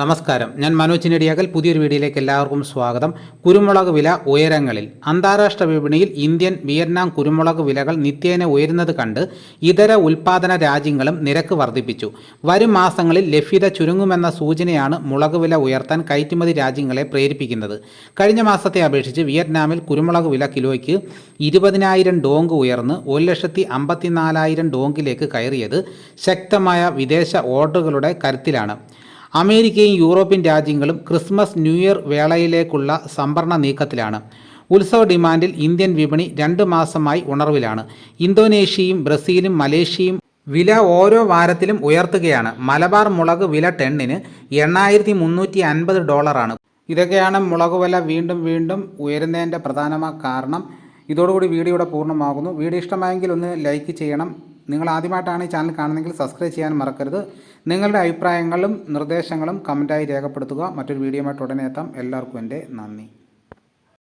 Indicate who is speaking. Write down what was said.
Speaker 1: നമസ്കാരം. ഞാൻ മനോജ് നെടിയാകൽ പുതിയൊരു വീഡിയോയിലേക്ക് എല്ലാവർക്കും സ്വാഗതം. കുരുമുളക് വില ഉയരങ്ങളിൽ. അന്താരാഷ്ട്ര വിപണിയിൽ ഇന്ത്യൻ വിയറ്റ്നാം കുരുമുളക് വിലകൾ നിത്യേന ഉയരുന്നത് കണ്ട് ഇതര ഉൽപാദന രാജ്യങ്ങളും നിരക്ക് വർദ്ധിപ്പിച്ചു. വരും മാസങ്ങളിൽ ലഭ്യത ചുരുങ്ങുമെന്ന സൂചനയാണ് മുളക് വില ഉയർത്താൻ കയറ്റുമതി രാജ്യങ്ങളെ പ്രേരിപ്പിക്കുന്നത്. കഴിഞ്ഞ മാസത്തെ അപേക്ഷിച്ച് വിയറ്റ്നാമിൽ കുരുമുളക് വില കിലോയ്ക്ക് ഇരുപതിനായിരം ഡോങ്ക് ഉയർന്ന് ഒരു ലക്ഷത്തി അമ്പത്തിനാലായിരം ഡോങ്കിലേക്ക് കയറിയത് ശക്തമായ വിദേശ ഓർഡറുകളുടെ കരുത്തിലാണ്. അമേരിക്കയും യൂറോപ്യൻ രാജ്യങ്ങളും ക്രിസ്മസ് ന്യൂ ഇയർ വേളയിലേക്കുള്ള സംഭരണ നീക്കത്തിലാണ്. ഉത്സവ ഡിമാൻഡിൽ ഇന്ത്യൻ വിപണി രണ്ട് മാസമായി ഉണർവിലാണ്. ഇന്തോനേഷ്യയും ബ്രസീലും മലേഷ്യയും വില ഓരോ വാരത്തിലും ഉയർത്തുകയാണ്. മലബാർ മുളക് വില ടെണ്ണിന് എണ്ണായിരത്തി മുന്നൂറ്റി അൻപത് ഡോളറാണ്. ഇതൊക്കെയാണ് മുളക് വില വീണ്ടും വീണ്ടും ഉയരുന്നതിന്റെ പ്രധാനമായ കാരണം. ഇതോടുകൂടി വീഡിയോ ഇവിടെ പൂർണമാകുന്നു. വീഡിയോ ഇഷ്ടമായെങ്കിൽ ഒന്ന് ലൈക്ക് ചെയ്യണം. നിങ്ങൾ ആദ്യമായിട്ടാണ് ഈ ചാനൽ കാണുന്നതെങ്കിൽ സബ്സ്ക്രൈബ് ചെയ്യാൻ മറക്കരുത്. നിങ്ങളുടെ അഭിപ്രായങ്ങളും നിർദ്ദേശങ്ങളും കമന്റായി രേഖപ്പെടുത്തുക. മറ്റൊരു വീഡിയോ ആയിട്ട് ഉടനെ എത്താം. എല്ലാവർക്കും എന്റെ നന്ദി.